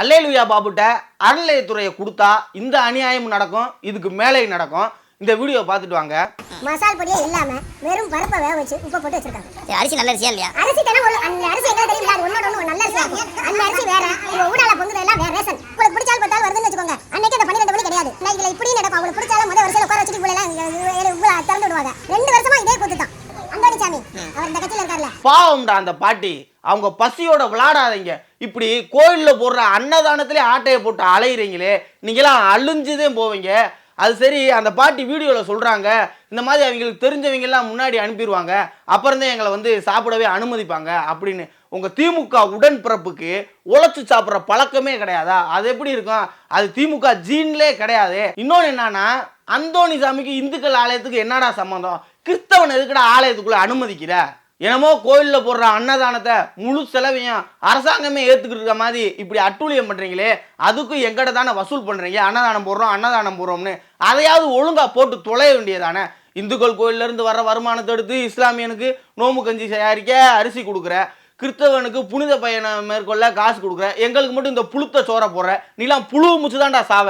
அல்லேலுயா பாபுட்ட அறநிலையத்துறையை கொடுத்தா இந்த அநியாயம் நடக்கும் இதுக்கு மேலே நடக்கும். இந்த வீடியோ பார்த்துட்டு வாங்க. மசால் பொடியே இல்லாம வெறும் பருப்பை வேக வச்சு உப்பு போட்டு வச்சிருக்காங்க. சரி, அரிசி நல்ல அரிசியா இல்லையா? அரிசி தானே ஒரு அந்த அரிசி எங்க தெரியல அது ஒன்னோட ஒண்ணு நல்ல அரிசி ஆகும். அந்த அரிசி வேற உங்க ஊடால பொங்குது எல்லாம் வேற ரேஷன். உங்களுக்கு பிடிச்சாலும் பார்த்தாலும் வருதுன்னு வச்சுக்கோங்க. அன்னைக்கு அந்த பன்னிரெண்டு மணி கிடையாது. இன்னைக்கு இதுல இப்படி நடக்கும். அவங்களுக்கு பிடிச்சாலும் முதல் வருஷம் உட்கார வச்சுட்டு இங்க இவ்வளவு இவ்வளவு திறந்து விடுவாங்க. ரெண்டு வருஷமா இதே கூத்து தான். அந்தோணி சாமி அவர் இந்த கட்சியில இருக்காருல்ல பாவம்டா அந்த பாட்டி. அவங்க பசியோட விளையாடாதீங்க இப்படி கோயிலில் போடுற அன்னதானத்திலே ஆட்டையை போட்டு அலையிறீங்களே. நீங்களாம் அழிஞ்சுதே போவீங்க. அது சரி அந்த பாட்டி வீடியோவில் சொல்கிறாங்க இந்த மாதிரி அவங்களுக்கு தெரிஞ்சவங்க எல்லாம் முன்னாடி அனுப்பிடுவாங்க. அப்புறம் தான் எங்களை வந்து சாப்பிடவே அனுமதிப்பாங்க அப்படின்னு. உங்கள் திமுக உடன்பிறப்புக்கு உழைச்சி சாப்பிட்ற பழக்கமே கிடையாதா? அது எப்படி இருக்கும்? அது திமுக ஜீன்லே கிடையாது. இன்னொன்று என்னன்னா அந்தோணி சாமிக்கு இந்துக்கள் ஆலயத்துக்கு என்னடா சம்மந்தம் கிறிஸ்தவன் எதுக்குடா ஆலயத்துக்குள்ளே அனுமதிக்கிற? என்னமோ கோயிலில் போடுற அன்னதானத்தை முழு செலவையும் அரசாங்கமே ஏற்றுக்கிட்டு இருக்க மாதிரி இப்படி அட்டூழியம் பண்ணுறீங்களே அதுக்கும் எங்கட தானே வசூல் பண்ணுறீங்க அன்னதானம் போடுறோம் அன்னதானம் போடுறோம்னு. அதையாவது ஒழுங்காக போட்டு தொலைய வேண்டியதானே இந்துக்கள் கோயிலேருந்து வர வருமானத்தை எடுத்து இஸ்லாமியனுக்கு நோம்பு கஞ்சி தயாரிக்க அரிசி கொடுக்குற கிறிஸ்தவனுக்கு புனித பயணம் மேற்கொள்ள காசு கொடுக்குற எங்களுக்கு மட்டும் இந்த புழுத்த சோற போடுற நீலாம் புழு முச்சு தான்டா சாவ.